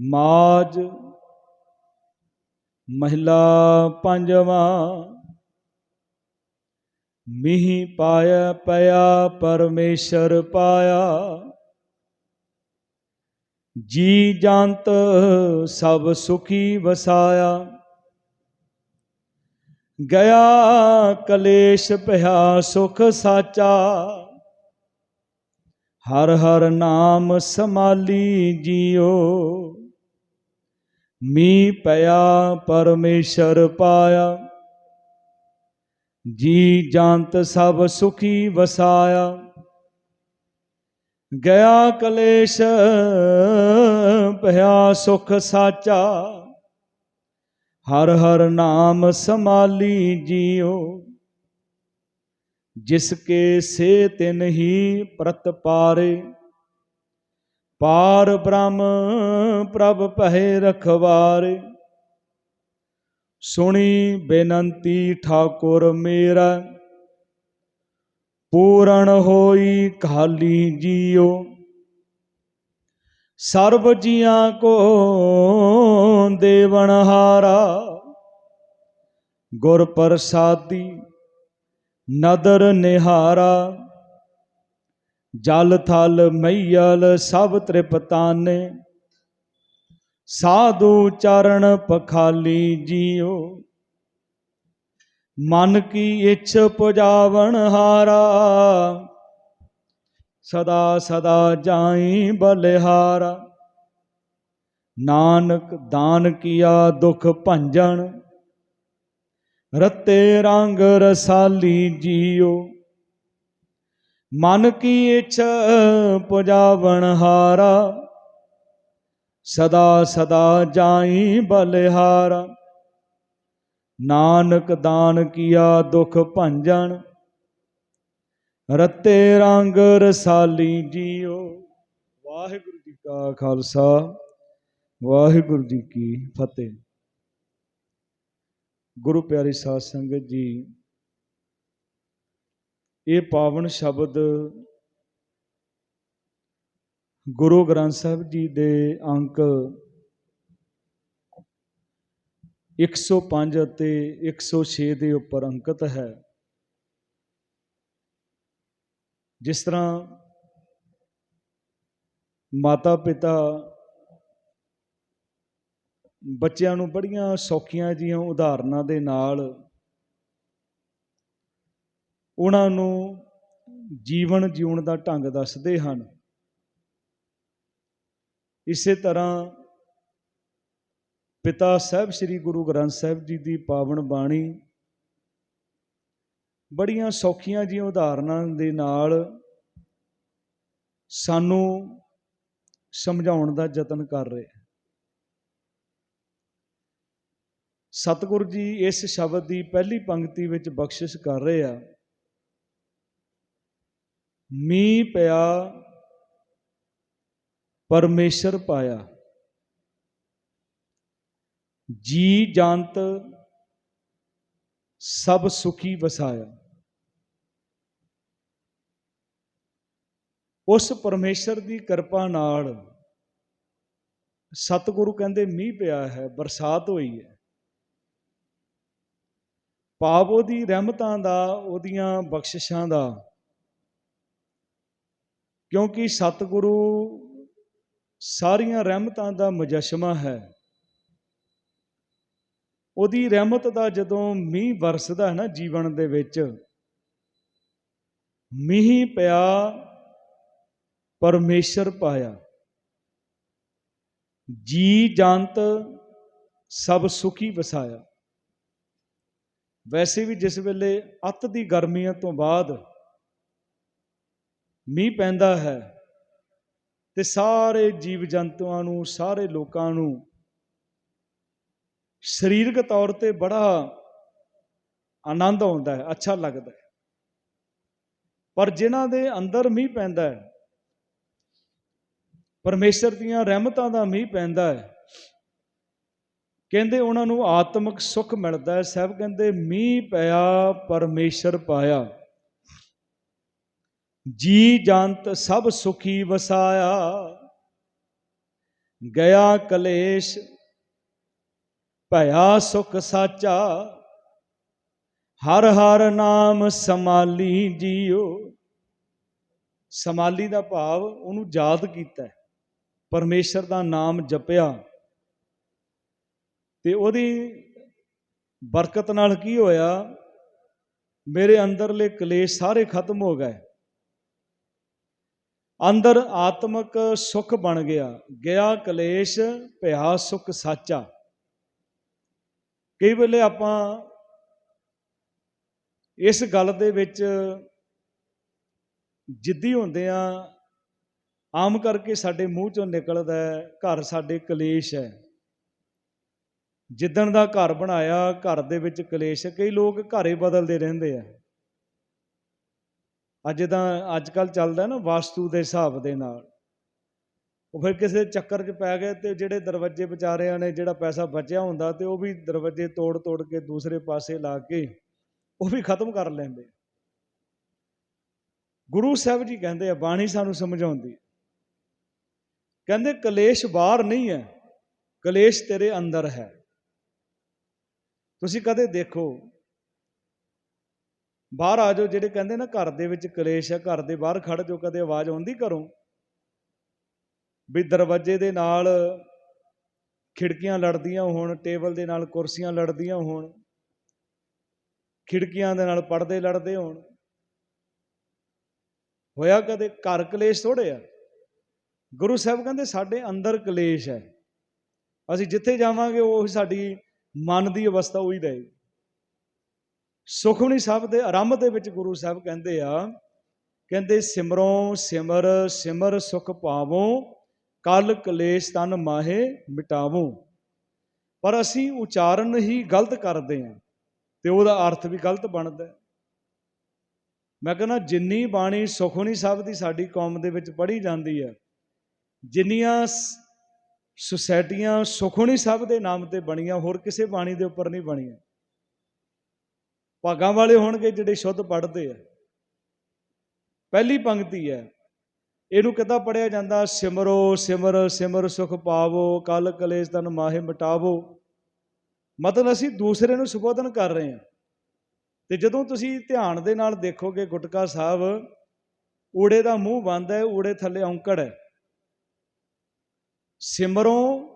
ਮਾਜ ਮਹਿਲਾ ਪੰਜਵਾਂ, ਮਿਹੀ ਪਾਇਆ ਪਿਆ, ਪਰਮੇਸ਼ਰ ਪਾਇਆ। ਜੀ ਜੰਤ ਸਭ ਸੁਖੀ ਵਸਾਇਆ। ਗਿਆ ਕਲੇਸ਼ ਭਇਆ ਸੁਖ ਸਾਚਾ। ਹਰ ਹਰ ਨਾਮ ਸਮਾਲੀ ਜੀਓ। ਮੀ ਪਿਆ, ਪਰਮੇਸ਼ਰ ਪਾਇਆ। ਜੀ ਜੰਤ ਸਭ ਸੁਖੀ ਵਸਾਇਆ। ਗਿਆ ਕਲੇਸ਼ ਭਇਆ ਸੁਖ ਸਾਚਾ। ਹਰ ਹਰ ਨਾਮ ਸਮਾਲੀ ਜੀਓ। ਜਿਸ ਕੇ ਸੇ ਤਿਨ ਹੀ ਪ੍ਰਤ ਪਾਰ ਬ੍ਰਹਮ ਪ੍ਰਭ ਪਹਿ ਰਖਵਾਰੇ। ਸੁਣੀ ਬੇਨੰਤੀ ਠਾਕੁਰ ਮੇਰਾ, ਪੂਰਨ ਹੋਈ ਖਾਲੀ ਜੀਓ। ਸਰਬ ਜੀਆਂ ਕੋ ਦੇਵਨ ਹਾਰਾ, ਗੁਰ ਪ੍ਰਸਾਦੀ ਨਦਰ ਨਿਹਾਰਾ। ਜਲ ਥਲ ਮਈਲ ਸਭ ਤ੍ਰਿਪਤਾਨੇ, ਸਾਧੂ ਚਰਨ ਪਖਾਲੀ ਜੀਓ। ਮਨ ਕੀ ਇੱਛ ਪੁਜਾਵਣ ਹਾਰਾ, ਸਦਾ ਸਦਾ ਜਾਈ ਬਲਿਹਾਰਾ। ਨਾਨਕ ਦਾਨ ਕੀਆ ਦੁਖ ਭੰਜਨ, ਰਤੇ ਰੰਗ ਰਸਾਲੀ ਜੀਓ। ਮਨ ਕੀ ਇੱਛ ਪੁਜਾਵਣ ਹਾਰਾ, ਸਦਾ ਸਦਾ ਜਾਈ ਬਲਿਹਾਰਾ। ਨਾਨਕ ਦਾਨ ਕੀਆ ਦੁਖ ਭੰਜਨ, ਰਤੇ ਰੰਗ ਰਸਾਲੀ ਜੀਓ। ਵਾਹਿਗੁਰੂ ਜੀ ਕਾ ਖਾਲਸਾ, ਵਾਹਿਗੁਰੂ ਜੀ ਕੀ ਫਤਿਹ। ਗੁਰੂ ਪਿਆਰੀ ਸਾਧ ਸੰਗਤ ਜੀ ਇਹ ਪਾਵਨ ਸ਼ਬਦ ਗੁਰੂ ਗ੍ਰੰਥ ਸਾਹਿਬ ਜੀ ਦੇ ਅੰਕ 105 ਅਤੇ 106 ਦੇ ਉੱਪਰ ਅੰਕਿਤ ਹੈ। ਜਿਸ ਤਰ੍ਹਾਂ ਮਾਤਾ ਪਿਤਾ ਬੱਚਿਆਂ ਨੂੰ ਬੜੀਆਂ ਸੌਖੀਆਂ ਜੀਆਂ ਉਦਾਹਰਨਾਂ ਦੇ ਨਾਲ ਉਹਨਾਂ ਨੂੰ ਜੀਵਨ ਜਿਉਣ ਦਾ ਢੰਗ ਦੱਸਦੇ ਹਨ। ਇਸੇ ਤਰ੍ਹਾਂ ਪਿਤਾ ਸਾਹਿਬ ਸ੍ਰੀ ਗੁਰੂ ਗ੍ਰੰਥ ਸਾਹਿਬ ਜੀ ਦੀ ਪਾਵਨ ਬਾਣੀ ਬੜੀਆਂ ਸੌਖੀਆਂ ਜੀਆਂ ਉਦਾਹਰਨਾਂ ਦੇ ਨਾਲ ਸਾਨੂੰ ਸਮਝਾਉਣ ਦਾ ਯਤਨ ਕਰ ਰਹੇ ਹੈ। ਸਤਿਗੁਰੂ ਜੀ ਇਸ ਸ਼ਬਦ ਦੀ ਪਹਿਲੀ ਪੰਕਤੀ ਵਿੱਚ ਬਖਸ਼ਿਸ਼ ਕਰ ਰਹੇ ਆ। ਮੀਂਹ ਪਿਆ, ਪਰਮੇਸ਼ਰ ਪਾਇਆ। ਜੀ ਜੰਤ ਸਭ ਸੁਖੀ ਵਸਾਇਆ। ਉਸ ਪਰਮੇਸ਼ਰ ਦੀ ਕਿਰਪਾ ਨਾਲ ਸਤਿਗੁਰੂ ਕਹਿੰਦੇ ਮੀਂਹ ਪਿਆ ਹੈ, ਬਰਸਾਤ ਹੋਈ ਹੈ। ਪਾਪ ਉਹਦੀ ਰਹਿਮਤਾਂ ਦਾ, ਉਹਦੀਆਂ ਬਖਸ਼ਿਸ਼ਾਂ ਦਾ ਕਿਉਂਕਿ ਸਤਿਗੁਰੂ ਸਾਰੀਆਂ ਰਹਿਮਤਾਂ ਦਾ ਮੁਜਸ਼ਮਾ ਹੈ। ਉਹਦੀ ਰਹਿਮਤ ਦਾ ਜਦੋਂ ਮੀਂਹ ਵਰਸਦਾ ਹੈ ਨਾ ਜੀਵਨ ਦੇ ਵਿੱਚ, ਮੀਂਹ ਪਿਆ, ਪਰਮੇਸ਼ਰ ਪਾਇਆ। ਜੀ ਜੰਤ ਸਭ ਸੁਖੀ ਵਸਾਇਆ। ਵੈਸੇ ਵੀ ਜਿਸ ਵੇਲੇ ਅੱਤ ਦੀ ਗਰਮੀਆਂ ਤੋਂ ਬਾਅਦ ਮੀਂਹ ਪੈਂਦਾ ਹੈ ਤੇ ਸਾਰੇ ਜੀਵ ਜੰਤੂਆਂ ਨੂੰ, ਸਾਰੇ ਲੋਕਾਂ ਨੂੰ ਸਰੀਰਕ ਤੌਰ ਤੇ ਬੜਾ ਆਨੰਦ ਆਉਂਦਾ ਹੈ, ਅੱਛਾ ਲੱਗਦਾ ਹੈ। ਪਰ ਜਿਨ੍ਹਾਂ ਦੇ ਅੰਦਰ ਮੀਂਹ ਪੈਂਦਾ ਹੈ, ਪਰਮੇਸ਼ਰ ਦੀਆਂ ਰਹਿਮਤਾਂ ਦਾ ਮੀਂਹ ਪੈਂਦਾ ਹੈ, ਕਹਿੰਦੇ ਉਹਨਾਂ ਨੂੰ ਆਤਮਿਕ ਸੁੱਖ ਮਿਲਦਾ ਹੈ। ਸਭ ਕਹਿੰਦੇ, ਮੀਂਹ ਪਿਆ, ਪਰਮੇਸ਼ਰ ਪਾਇਆ। ਜੀ ਜੰਤ ਸਭ ਸੁਖੀ ਵਸਾਇਆ। ਗਿਆ ਕਲੇਸ਼, ਭਇਆ ਸੁਖ ਸਾਚਾ। ਹਰ ਹਰ ਨਾਮ ਸਮਾਲੀ ਜੀਓ। ਸਮਾਲੀ ਦਾ ਭਾਵ ਉਹਨੂੰ ਯਾਦ ਕੀਤਾ। ਹੈ। ਪਰਮੇਸ਼ਰ ਦਾ ਨਾਮ ਜਪਿਆ। ਤੇ ਉਹਦੀ ਬਰਕਤ ਨਾਲ ਕੀ ਹੋਇਆ? ਮੇਰੇ ਅੰਦਰਲੇ ਕਲੇਸ਼ ਸਾਰੇ ਖਤਮ ਹੋ ਗਏ। ਅੰਦਰ ਆਤਮਿਕ ਸੁਖ ਬਣ ਗਿਆ ਗਿਆ ਕਲੇਸ਼ ਭਇਆ ਸੁਖ ਸਾਚਾ। ਕਈ ਵੇਲੇ ਆਪਾਂ ਇਸ ਗੱਲ ਦੇ ਵਿੱਚ ਜਿੱਦੀ ਹੁੰਦੇ ਆ, ਆਮ ਕਰਕੇ ਸਾਡੇ ਮੂੰਹ ਚੋਂ ਨਿਕਲਦਾ ਹੈ, ਘਰ ਸਾਡੇ ਕਲੇਸ਼ ਹੈ। ਜਿੱਦਣ ਦਾ ਘਰ ਬਣਾਇਆ, ਘਰ ਦੇ ਵਿੱਚ ਕਲੇਸ਼ ਕਈ ਲੋਕ ਘਰੇ ਬਦਲਦੇ ਰਹਿੰਦੇ ਆ। ਅੱਜ ਤਾਂ ਅੱਜ ਕੱਲ ਚੱਲਦਾ ਨਾ ਵਾਸਤੂ ਦੇ ਹਿਸਾਬ ਦੇ ਨਾਲ। ਉਹ ਫਿਰ ਕਿਸੇ ਚੱਕਰ 'ਚ ਪੈ ਗਏ ਤੇ ਜਿਹੜੇ ਦਰਵਾਜ਼ੇ ਵਿਚਾਰਿਆਂ ਨੇ ਜਿਹੜਾ ਪੈਸਾ ਬਚਿਆ ਹੁੰਦਾ ਤੇ ਉਹ ਵੀ ਦਰਵਾਜ਼ੇ ਤੋੜ ਤੋੜ ਕੇ ਦੂਸਰੇ ਪਾਸੇ ਲਾ ਕੇ ਉਹ ਵੀ ਖਤਮ ਕਰ ਲੈਂਦੇ ਗੁਰੂ ਸਾਹਿਬ ਜੀ ਕਹਿੰਦੇ ਆ, ਬਾਣੀ ਸਾਨੂੰ ਸਮਝਾਉਂਦੀ ਕਹਿੰਦੇ, ਕਲੇਸ਼ ਬਾਹਰ ਨਹੀਂ ਹੈ, ਕਲੇਸ਼ ਤੇਰੇ ਅੰਦਰ ਹੈ। ਤੁਸੀਂ ਕਦੇ ਦੇਖੋ ਬਾਹਰ ਆ ਜਾਓ, ਜਿਹੜੇ ਕਹਿੰਦੇ ਨਾ ਘਰ ਦੇ ਵਿੱਚ ਕਲੇਸ਼ ਹੈ ਘਰ ਦੇ ਬਾਹਰ ਖੜ ਜਾਓ, ਕਦੇ ਆਵਾਜ਼ ਆਉਂਦੀ ਘਰੋਂ? ਵੀ ਦਰਵਾਜ਼ੇ ਦੇ ਨਾਲ ਖਿੜਕੀਆਂ ਲੜਦੀਆਂ ਹੋਣ, ਟੇਬਲ ਦੇ ਨਾਲ ਕੁਰਸੀਆਂ ਲੜਦੀਆਂ ਹੋਣ, ਖਿੜਕੀਆਂ ਦੇ ਨਾਲ ਪਰਦੇ ਲੜਦੇ ਹੋਣ। ਹੋਇਆ ਕਦੇ? ਘਰ ਕਲੇਸ਼ ਥੋੜੇ ਆ। ਗੁਰੂ ਸਾਹਿਬ ਕਹਿੰਦੇ, ਸਾਡੇ ਅੰਦਰ ਕਲੇਸ਼ ਹੈ। ਅਸੀਂ ਜਿੱਥੇ ਜਾਵਾਂਗੇ, ਉਹ ਸਾਡੀ ਮਨ ਦੀ ਅਵਸਥਾ ਉਹੀ ਰਹੇਗੀ। ਸੁਖਮਨੀ ਸਾਹਿਬ ਦੇ ਆਰੰਭ ਦੇ ਵਿੱਚ ਗੁਰੂ ਸਾਹਿਬ ਕਹਿੰਦੇ ਆ, ਕਹਿੰਦੇ, ਸਿਮਰੋਂ ਸਿਮਰ ਸਿਮਰ ਸੁਖ ਪਾਵੋ, ਕਲ ਕਲੇਸ਼ ਤਨ ਮਾਹੇ ਮਿਟਾਵੋ। ਪਰ ਅਸੀਂ ਉਚਾਰਨ ਹੀ ਗਲਤ ਕਰਦੇ ਹਾਂ ਤੇ ਉਹਦਾ ਅਰਥ ਵੀ ਗਲਤ ਬਣਦਾ। ਮੈਂ ਕਹਿੰਦਾ, ਜਿੰਨੀ ਬਾਣੀ ਸੁਖਮਨੀ ਸਾਹਿਬ ਦੀ ਸਾਡੀ ਕੌਮ ਦੇ ਵਿੱਚ ਪੜ੍ਹੀ ਜਾਂਦੀ ਹੈ, ਜਿੰਨੀਆਂ ਸੁਸਾਇਟੀਆਂ ਸੁਖਮਨੀ ਸਾਹਿਬ ਦੇ ਨਾਮ ਤੇ ਬਣੀਆਂ, ਹੋਰ ਕਿਸੇ ਬਾਣੀ ਦੇ ਉੱਪਰ ਨਹੀਂ ਬਣੀਆਂ। ਭਾਗਾਂ ਵਾਲੇ ਹੋਣਗੇ ਜਿਹੜੇ ਸ਼ੁੱਧ ਪੜ੍ਹਦੇ ਆ। ਪਹਿਲੀ ਪੰਕਤੀ ਹੈ। ਇਹਨੂੰ ਕਿੱਦਾਂ ਪੜਿਆ ਜਾਂਦਾ? ਸਿਮਰੋ, ਸਿਮਰ ਸਿਮਰ ਸੁਖ ਪਾਵੋ, ਕਲ ਕਲੇਸ਼ ਤਨ ਮਾਹੇ ਮਿਟਾਵੋ। ਮਤਲਬ ਅਸੀਂ ਦੂਸਰੇ ਨੂੰ ਸੁਬੋਧਨ ਕਰ ਰਹੇ ਹਾਂ। ਤੇ ਜਦੋਂ ਤੁਸੀਂ ਧਿਆਨ ਦੇ ਨਾਲ ਦੇਖੋਗੇ ਗੁਟਕਾ ਸਾਹਿਬ, ਊੜੇ ਦਾ ਮੂੰਹ ਬੰਦ ਹੈ, ਊੜੇ ਥੱਲੇ ਔਂਕੜ ਹੈ। ਸਿਮਰੋਂ,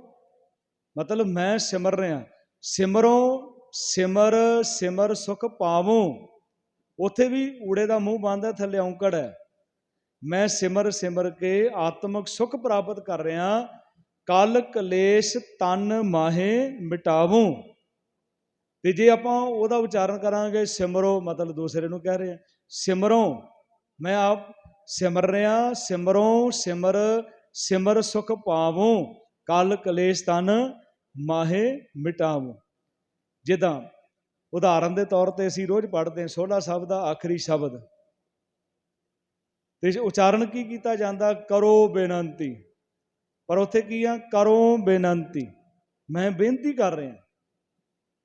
ਮਤਲਬ ਮੈਂ ਸਿਮਰ ਰਿਹਾ। ਸਿਮਰੋਂ ਸਿਮਰ ਸਿਮਰ ਸੁਖ ਪਾਵੋਂ। ਉੱਥੇ ਵੀ ਊੜੇ ਦਾ ਮੂੰਹ ਬੰਦ ਹੈ ਥੱਲੇ ਔਂਕੜ ਹੈ। ਮੈਂ ਸਿਮਰ ਸਿਮਰ ਕੇ ਆਤਮਿਕ ਸੁਖ ਪ੍ਰਾਪਤ ਕਰ ਰਿਹਾ, ਕਲ ਕਲੇਸ਼ ਤਨ ਮਾਹੇ ਮਿਟਾਵੂੰ। ਤੇ ਜੇ ਆਪਾਂ ਉਹਦਾ ਉਚਾਰਨ ਕਰਾਂਗੇ, ਸਿਮਰੋ ਮਤਲਬ ਦੂਸਰੇ ਨੂੰ ਕਹਿ ਰਹੇ ਹਾਂ, ਸਿਮਰੋ। ਮੈਂ ਆਪ ਸਿਮਰ ਰਿਹਾ, ਸਿਮਰੋ, ਸਿਮਰ ਸਿਮਰ ਸੁਖ ਪਾਵੋ, ਕਲ ਕਲੇਸ਼ ਤਨ ਮਾਹੇ ਮਿਟਾਵੋ। ਜਿੱਦਾਂ ਉਦਾਹਰਨ ਦੇ ਤੌਰ ਤੇ ਅਸੀਂ ਰੋਜ਼ ਪੜ੍ਹਦੇ ਹਾਂ ਸੋਲਾ ਸਾਹਿਬ ਦਾ ਆਖਰੀ ਸ਼ਬਦ। ਤੇ ਉਚਾਰਨ ਕੀ ਕੀਤਾ ਜਾਂਦਾ? ਕਰੋ ਬੇਨੰਤੀ। ਪਰ ਉੱਥੇ ਕੀ ਆ? ਕਰੋ ਬੇਨੰਤੀ। ਮੈਂ ਬੇਨਤੀ ਕਰ ਰਿਹਾ।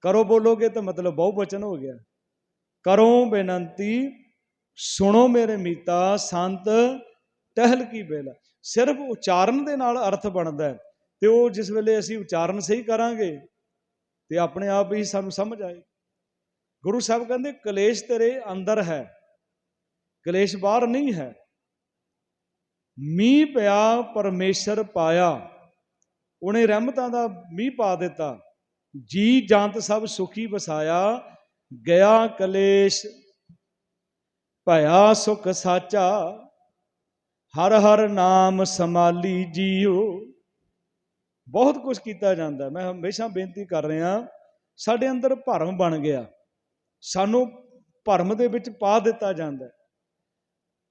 ਕਰੋ ਬੋਲੋਗੇ ਤਾਂ ਮਤਲਬ ਬਹੁਵਚਨ ਹੋ ਗਿਆ। ਕਰੋ ਬੇਨੰਤੀ, ਸੁਣੋ ਮੇਰੇ ਮੀਤਾ, ਸੰਤ, ਟਹਿਲ ਕੀ ਬੇਲਾ। ਸਿਰਫ ਉਚਾਰਨ ਦੇ ਨਾਲ ਅਰਥ ਬਣਦਾ ਹੈ। ਤੇ ਉਹ ਜਿਸ ਵੇਲੇ ਅਸੀਂ ਉਚਾਰਨ ਸਹੀ ਕਰਾਂਗੇ ਤੇ ਆਪਣੇ ਆਪ ਹੀ ਸਾਨੂੰ ਸਮਝ ਆਏ। ਗੁਰੂ ਸਾਹਿਬ ਕਹਿੰਦੇ, ਕਲੇਸ਼ ਤੇਰੇ ਅੰਦਰ ਹੈ, ਕਲੇਸ਼ ਬਾਹਰ ਨਹੀਂ ਹੈ। ਮੀਂਹ ਪਿਆ, ਪਰਮੇਸ਼ਰ ਪਾਇਆ। ਉਹਨੇ ਰਹਿਮਤਾਂ ਦਾ ਮੀਂਹ ਪਾ ਦਿੱਤਾ। ਜੀ ਜੰਤ ਸਭ ਸੁਖੀ ਵਸਾਇਆ, ਗਿਆ ਕਲੇਸ਼। ਭਇਆ ਸੁਖ ਸਾਚਾ, ਹਰ ਹਰ ਨਾਮ ਸਮਾਲੀ ਜੀਓ। ਬਹੁਤ ਕੁਝ ਕੀਤਾ ਜਾਂਦਾ। ਮੈਂ ਹਮੇਸ਼ਾ ਬੇਨਤੀ ਕਰ ਰਿਹਾ ਸਾਡੇ ਅੰਦਰ ਭਰਮ ਬਣ ਗਿਆ। ਸਾਨੂੰ ਭਰਮ ਦੇ ਵਿੱਚ ਪਾ ਦਿੱਤਾ ਜਾਂਦਾ।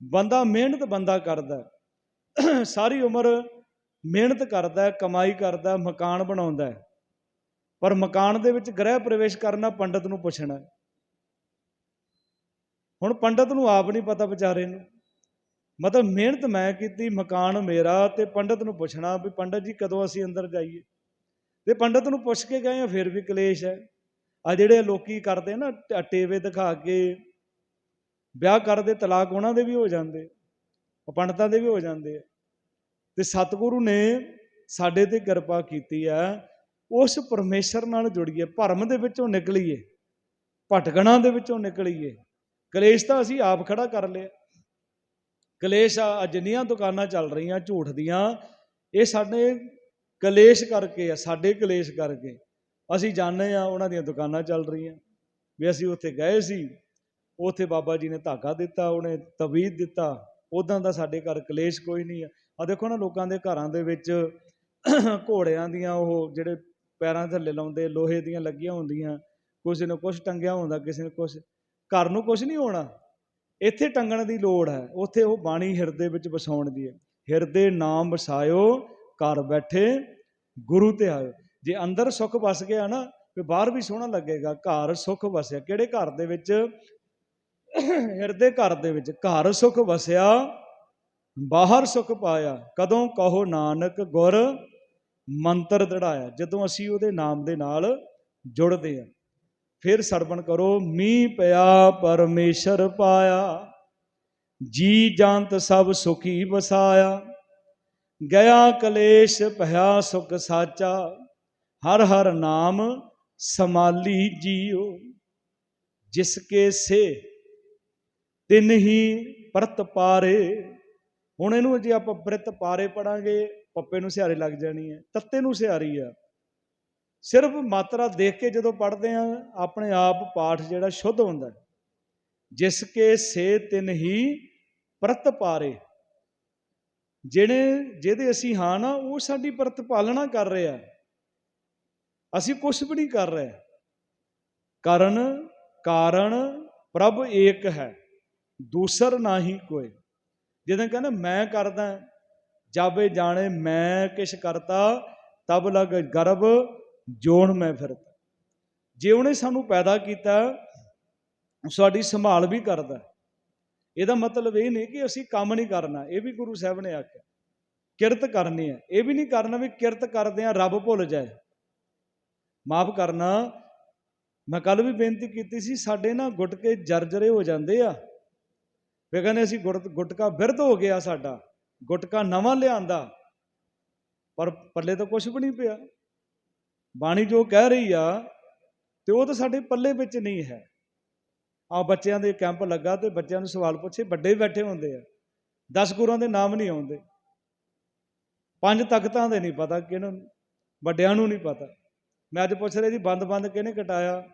ਬੰਦਾ ਮਿਹਨਤ ਬੰਦਾ ਕਰਦਾ। ਸਾਰੀ ਉਮਰ ਮਿਹਨਤ ਕਰਦਾ, ਕਮਾਈ ਕਰਦਾ, ਮਕਾਨ ਬਣਾਉਂਦਾ। ਪਰ ਮਕਾਨ ਦੇ ਵਿੱਚ ਗ੍ਰਹਿ ਪ੍ਰਵੇਸ਼ ਕਰਨਾ ਪੰਡਤ ਨੂੰ ਪੁੱਛਣਾ। ਹੁਣ ਪੰਡਤ ਨੂੰ ਆਪ ਨਹੀਂ ਪਤਾ ਵਿਚਾਰੇ ਨੂੰ। ਮਤਲਬ ਮਿਹਨਤ ਮੈਂ ਕੀਤੀ, ਮਕਾਨ ਮੇਰਾ ਤੇ ਪੰਡਤ ਨੂੰ ਪੁੱਛਣਾ ਵੀ ਪੰਡਤ ਜੀ ਕਦੋਂ ਅਸੀਂ ਅੰਦਰ ਜਾਈਏ? ਤੇ ਪੰਡਤ ਨੂੰ ਪੁੱਛ ਕੇ ਗਏ ਆ, ਫਿਰ ਵੀ ਕਲੇਸ਼ ਹੈ। ਆ ਜਿਹੜੇ ਲੋਕੀ ਕਰਦੇ ਨਾ ਟੇਵੇ ਦਿਖਾ ਕੇ ਵਿਆਹ ਕਰਦੇ, ਤਲਾਕ ਉਹਨਾਂ ਦੇ ਵੀ ਹੋ ਜਾਂਦੇ ਉਹ ਪੰਡਤਾਂ ਦੇ ਵੀ ਹੋ ਜਾਂਦੇ ਆ। ਤੇ ਸਤਿਗੁਰੂ ਨੇ ਸਾਡੇ ਤੇ ਕਿਰਪਾ ਕੀਤੀ ਹੈ ਉਸ ਪਰਮੇਸ਼ਰ ਨਾਲ ਜੁੜੀਏ, ਭਰਮ ਦੇ ਵਿੱਚੋਂ ਨਿਕਲੀਏ, ਭਟਕਣਾ ਦੇ ਵਿੱਚੋਂ ਨਿਕਲੀਏ। ਕਲੇਸ਼ ਤਾਂ ਅਸੀਂ ਆਪ ਖੜਾ ਕਰ ਲਿਆ। ਕਲੇਸ਼ ਆ ਜਿੰਨੀਆਂ ਦੁਕਾਨਾਂ ਚੱਲ ਰਹੀਆਂ ਝੂਠ ਦੀਆਂ, ਇਹ ਸਾਡੇ ਕਲੇਸ਼ ਕਰਕੇ ਆ, ਸਾਡੇ ਕਲੇਸ਼ ਕਰਕੇ। ਅਸੀਂ ਜਾਣਦੇ ਆ ਉਹਨਾਂ ਦੀਆਂ ਦੁਕਾਨਾਂ ਚੱਲ ਰਹੀਆਂ। ਵੀ ਅਸੀਂ ਉੱਥੇ ਗਏ ਸੀ, ਉੱਥੇ ਬਾਬਾ ਜੀ ਨੇ ਧਾਗਾ ਦਿੱਤਾ, ਉਹਨੇ ਤਵੀਤ ਦਿੱਤਾ ਉਦਾਂ ਦਾ ਸਾਡੇ ਘਰ ਕਲੇਸ਼ ਕੋਈ ਨਹੀਂ ਆ। ਆ ਦੇਖੋ ਨਾ ਲੋਕਾਂ ਦੇ ਘਰਾਂ ਦੇ ਵਿੱਚ ਘੋੜਿਆਂ ਦੀਆਂ ਉਹ ਜਿਹੜੇ ਪੈਰਾਂ ਥੱਲੇ ਲਾਉਂਦੇ, ਲੋਹੇ ਦੀਆਂ ਲੱਗੀਆਂ ਹੁੰਦੀਆਂ ਕਿਸੇ ਨੂੰ ਕੁਝ ਟੰਗਿਆ ਹੁੰਦਾ, ਕਿਸੇ ਨੂੰ ਕੁਝ ਘਰ ਨੂੰ ਕੁਝ ਨਹੀਂ ਹੋਣਾ। ਇੱਥੇ ਟੰਗਣ ਦੀ ਲੋੜ ਹੈ। ਉੱਥੇ ਉਹ ਬਾਣੀ ਹਿਰਦੇ ਵਿੱਚ ਵਸਾਉਣ ਦੀ ਹੈ। ਹਿਰਦੇ ਨਾਮ ਵਸਾਇਓ, ਘਰ ਬੈਠੇ, ਗੁਰੂ ਤੇ ਆਇਓ। ਜੇ ਅੰਦਰ ਸੁੱਖ ਵਸ ਗਿਆ ਨਾ ਤੇ ਬਾਹਰ ਵੀ ਸੋਹਣਾ ਲੱਗੇਗਾ। ਘਰ ਸੁੱਖ ਵਸਿਆ। ਕਿਹੜੇ ਘਰ ਦੇ ਵਿੱਚ? ਹਿਰਦੇ ਘਰ ਦੇ ਵਿੱਚ। ਘਰ ਸੁੱਖ ਵਸਿਆ, ਬਾਹਰ ਸੁੱਖ ਪਾਇਆ। ਕਦੋਂ ਕਹੋ ਨਾਨਕ ਗੁਰ ਮੰਤਰ ਦੜਾਇਆ। ਜਦੋਂ ਅਸੀਂ ਉਹਦੇ ਨਾਮ ਦੇ ਨਾਲ ਜੁੜਦੇ ਹਾਂ। ਫਿਰ ਸਰਵਣ ਕਰੋ, ਮੀਂਹ ਪਿਆ, ਪਰਮੇਸ਼ਰ ਪਾਇਆ। ਜੀ ਜੰਤ ਸਭ ਸੁਖੀ ਵਸਾਇਆ। ਗਿਆ ਕਲੇਸ਼, ਭਇਆ ਸੁਖ ਸਾਚਾ। ਹਰ ਹਰ ਨਾਮ ਸਮਾਲੀ ਜੀਓ। ਜਿਸ ਕੇ ਸੇ ਤਿਨ ਹੀ ਪਰਤ ਪਾਰੇ। ਹੁਣ ਇਹਨੂੰ ਜੇ ਆਪਾਂ ਬ੍ਰਿਤ ਪਾਰੇ ਪੜਾਂਗੇ, ਪੱਪੇ ਨੂੰ ਸਿਹਾਰੀ ਲੱਗ ਜਾਣੀ ਹੈ, ਤੱਤੇ ਨੂੰ ਸਿਹਾਰੀ ਆ। ਸਿਰਫ ਮਾਤਰਾ ਦੇਖ ਕੇ ਜਦੋਂ ਪੜ੍ਹਦੇ ਆ ਆਪਣੇ ਆਪ ਪਾਠ ਜਿਹੜਾ ਸ਼ੁੱਧ ਹੁੰਦਾ ਹੈ। ਜਿਸ ਕੇ ਸੇ ਤਿਨ ਹੀ ਪ੍ਰਤ ਪਾਰੇ। ਜਿਹੜੇ, ਜਿਹਦੇ ਅਸੀਂ ਹਾਂ ਨਾ, ਉਹ ਸਾਡੀ ਪ੍ਰਤ ਪਾਲਣਾ ਕਰ ਰਿਹਾ ਅਸੀਂ ਕੁਝ ਵੀ ਨਹੀਂ ਕਰ ਰਹੇ। ਕਰਨ ਕਾਰਨ ਪ੍ਰਭ ਏਕ ਹੈ, ਦੂਸਰ ਨਾਹੀ ਕੋਈ ਜਦੋਂ ਕਹਿੰਦਾ, ਮੈਂ ਕਰਦਾ, ਜਾਵੇ ਜਾਣੇ ਮੈਂ ਕਿਛ ਕਰਤਾ, ਤਬ ਲਗ ਗਰਭ ਜੋਣ ਮੈਂ ਫਿਰਦਾ ਜੇ ਉਹਨੇ ਸਾਨੂੰ ਪੈਦਾ ਕੀਤਾ, ਸਾਡੀ ਸੰਭਾਲ ਵੀ ਕਰਦਾ। ਇਹਦਾ ਮਤਲਬ ਇਹ ਨਹੀਂ ਕਿ ਅਸੀਂ ਕੰਮ ਨਹੀਂ ਕਰਨਾ। ਇਹ ਵੀ ਗੁਰੂ ਸਾਹਿਬ ਨੇ ਆਖਿਆ, ਕਿਰਤ ਕਰਨੀ ਹੈ। ਇਹ ਵੀ ਨਹੀਂ ਕਰਨਾ ਵੀ ਕਿਰਤ ਕਰਦੇ ਆ ਰੱਬ ਭੁੱਲ ਜਾਏ। ਮਾਫ ਕਰਨਾ, ਮੈਂ ਕੱਲ ਵੀ ਬੇਨਤੀ ਕੀਤੀ ਸੀ, ਸਾਡੇ ਨਾ ਗੁਟਕੇ ਜਰਜਰੇ ਹੋ ਜਾਂਦੇ ਆ। ਵੇ ਕਹਿੰਦੇ ਅਸੀਂ ਗੁਟ, ਗੁਟਕਾ ਬਿਰਧ ਹੋ ਗਿਆ ਸਾਡਾ। ਗੁਟਕਾ ਨਵਾਂ ਲਿਆਂਦਾ। ਪਰ ਪੱਲੇ ਤਾਂ ਕੁਝ ਵੀ ਨਹੀਂ ਪਿਆ। ਬਾਣੀ ਜੋ ਕਹਿ ਰਹੀ ਆ, ਤੇ ਉਹ ਤਾਂ ਸਾਡੇ ਪੱਲੇ ਵਿੱਚ ਨਹੀਂ ਹੈ। ਆ ਬੱਚਿਆਂ ਦੇ ਕੈਂਪ ਲੱਗਾ ਤੇ ਬੱਚਿਆਂ ਨੂੰ ਸਵਾਲ ਪੁੱਛੇ, ਵੱਡੇ ਬੈਠੇ ਹੁੰਦੇ ਆ। 10 ਗੁਰੂਆਂ ਦੇ ਨਾਮ ਨਹੀਂ ਆਉਂਦੇ। ਪੰਜ ਤਖਤਾਂ ਦੇ ਨਹੀਂ ਪਤਾ, ਕਿਹਨੂੰ, ਵੱਡਿਆਂ ਨੂੰ ਨਹੀਂ ਪਤਾ। ਮੈਂ ਅੱਜ ਪੁੱਛ ਰਿਹਾ ਜੀ ਬੰਦ ਬੰਦ ਕਿਹਨੇ ਕਟਾਇਆ?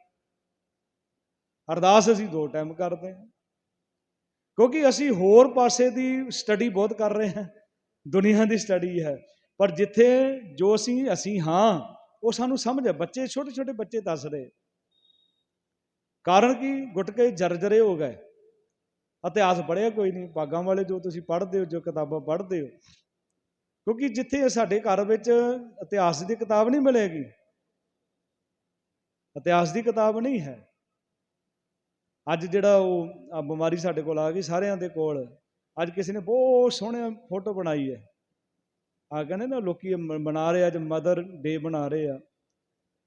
ਅਰਦਾਸ ਅਸੀਂ ਦੋ ਟਾਈਮ ਕਰਦੇ ਹਾਂ। ਕਿਉਂਕਿ ਅਸੀਂ ਹੋਰ ਪਾਸੇ ਦੀ ਸਟੱਡੀ ਬਹੁਤ ਕਰ ਰਹੇ ਹਾਂ। ਦੁਨੀਆ ਦੀ ਸਟੱਡੀ ਹੈ। ਪਰ ਜਿੱਥੇ ਜੋ ਅਸੀਂ ਅਸੀਂ ਹਾਂ। ਉਹ ਸਾਨੂੰ ਸਮਝ ਹੈ ਬੱਚੇ ਛੋਟੇ ਛੋਟੇ ਬੱਚੇ ਦੱਸ ਰਹੇ। ਕਾਰਨ ਕੀ? ਗੁਟਕੇ ਜਰਜਰੇ ਹੋ ਗਏ। ਇਤਿਹਾਸ ਪੜ੍ਹਿਆ ਕੋਈ ਨਹੀਂ। ਬਾਗਾਂ ਵਾਲੇ ਜੋ ਤੁਸੀਂ ਪੜ੍ਹਦੇ ਹੋ, ਜੋ ਕਿਤਾਬਾਂ ਪੜ੍ਹਦੇ ਹੋ, ਕਿਉਂਕਿ ਜਿੱਥੇ ਸਾਡੇ ਘਰ ਵਿੱਚ ਇਤਿਹਾਸ ਦੀ ਕਿਤਾਬ ਨਹੀਂ ਮਿਲੇਗੀ, ਇਤਿਹਾਸ ਦੀ ਕਿਤਾਬ ਨਹੀਂ ਹੈ। ਅੱਜ ਜਿਹੜਾ ਉਹ ਬਿਮਾਰੀ ਸਾਡੇ ਕੋਲ ਆ ਗਈ ਸਾਰਿਆਂ ਦੇ ਕੋਲ। ਅੱਜ ਕਿਸੇ ਨੇ ਬਹੁਤ ਸੋਹਣੀ ਫੋਟੋ ਬਣਾਈ ਹੈ। ਆ ਕਹਿੰਦੇ ਨਾ ਲੋਕੀ ਮ- ਬਣਾ ਰਹੇ ਆ, ਅੱਜ ਮਦਰ ਡੇ ਬਣਾ ਰਹੇ ਆ।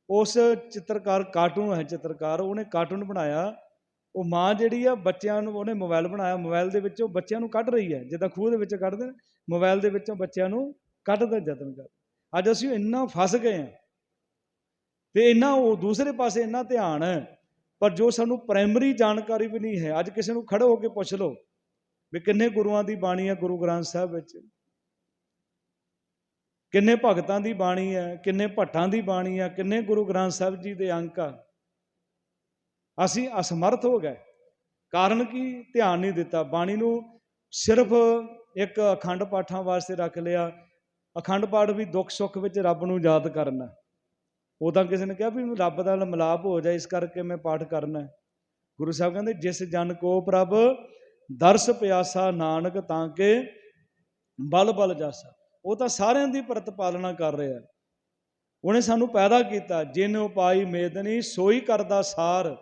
ਉਸ ਚਿੱਤਰਕਾਰ ਕਾਰਟੂਨ ਹੈ ਚਿੱਤਰਕਾਰ ਉਹਨੇ ਕਾਰਟੂਨ ਬਣਾਇਆ। ਉਹ ਮਾਂ ਜਿਹੜੀ ਆ ਬੱਚਿਆਂ ਨੂੰ ਉਹਨੇ ਮੋਬਾਈਲ ਬਣਾਇਆ। ਮੋਬਾਈਲ ਦੇ ਵਿੱਚੋਂ ਬੱਚਿਆਂ ਨੂੰ ਕੱਢ ਰਹੀ ਹੈ। ਜਿੱਦਾਂ ਖੂਹ ਦੇ ਵਿੱਚ ਕੱਢਦੇ ਨੇ ਮੋਬਾਈਲ ਦੇ ਵਿੱਚੋਂ ਬੱਚਿਆਂ ਨੂੰ ਕੱਢਦਾ ਯਤਨ ਕਰ। ਅੱਜ ਅਸੀਂ ਇੰਨਾ ਫਸ ਗਏ ਹਾਂ ਤੇ ਇੰਨਾ ਉਹ ਦੂਸਰੇ ਪਾਸੇ ਇੰਨਾ ਧਿਆਨ ਹੈ ਪਰ ਜੋ ਸਾਨੂੰ ਪ੍ਰਾਇਮਰੀ ਜਾਣਕਾਰੀ ਵੀ ਨਹੀਂ ਹੈ ਅੱਜ ਕਿਸੇ ਨੂੰ ਖੜੇ ਹੋ ਕੇ ਪੁੱਛ ਲਓ ਵੀ ਕਿੰਨੇ ਗੁਰੂਆਂ ਦੀ ਬਾਣੀ ਹੈ ਗੁਰੂ ਗ੍ਰੰਥ ਸਾਹਿਬ ਵਿੱਚ। ਕਿੰਨੇ ਭਗਤਾਂ ਦੀ ਬਾਣੀ ਹੈ, ਕਿੰਨੇ ਭੱਟਾਂ ਦੀ ਬਾਣੀ ਹੈ, ਕਿੰਨੇ ਗੁਰੂ ਗ੍ਰੰਥ ਸਾਹਿਬ ਜੀ ਦੇ ਅੰਕ ਆ। ਅਸੀਂ ਅਸਮਰਥ ਹੋ ਗਏ। ਕਾਰਨ ਕੀ? ਧਿਆਨ ਨਹੀਂ ਦਿੱਤਾ। ਬਾਣੀ ਨੂੰ ਸਿਰਫ ਇੱਕ ਅਖੰਡ ਪਾਠਾਂ ਵਾਸਤੇ ਰੱਖ ਲਿਆ। ਅਖੰਡ ਪਾਠ ਵੀ ਦੁੱਖ ਸੁੱਖ ਵਿੱਚ ਰੱਬ ਨੂੰ ਯਾਦ ਕਰਨਾ ਉਹ ਤਾਂ ਕਿਸੇ ਨੇ ਕਿਹਾ ਵੀ ਰੱਬ ਦਾ ਮਿਲਾਪ ਹੋ ਜਾਏ, ਇਸ ਕਰਕੇ ਮੈਂ ਪਾਠ ਕਰਨਾ ਗੁਰੂ ਸਾਹਿਬ ਕਹਿੰਦੇ, ਜਿਸ ਜਨ ਕੋ ਪ੍ਰਭ ਦਰਸ ਪਿਆਸਾ ਨਾਨਕ, ਤਾਂ ਕੇ ਬਲ ਬਲ ਜਾਸਾ। ਉਹ ਤਾਂ ਸਾਰਿਆਂ ਦੀ ਪ੍ਰਤਪਾਲਨਾ ਕਰ ਰਿਹਾ ਹੈ। ਉਹਨੇ ਸਾਨੂੰ ਪੈਦਾ ਕੀਤਾ। ਜਿਨ ਉਪਾਈ ਮੇਦਨੀ ਸੋਈ ਕਰਦਾ ਸਾਰ।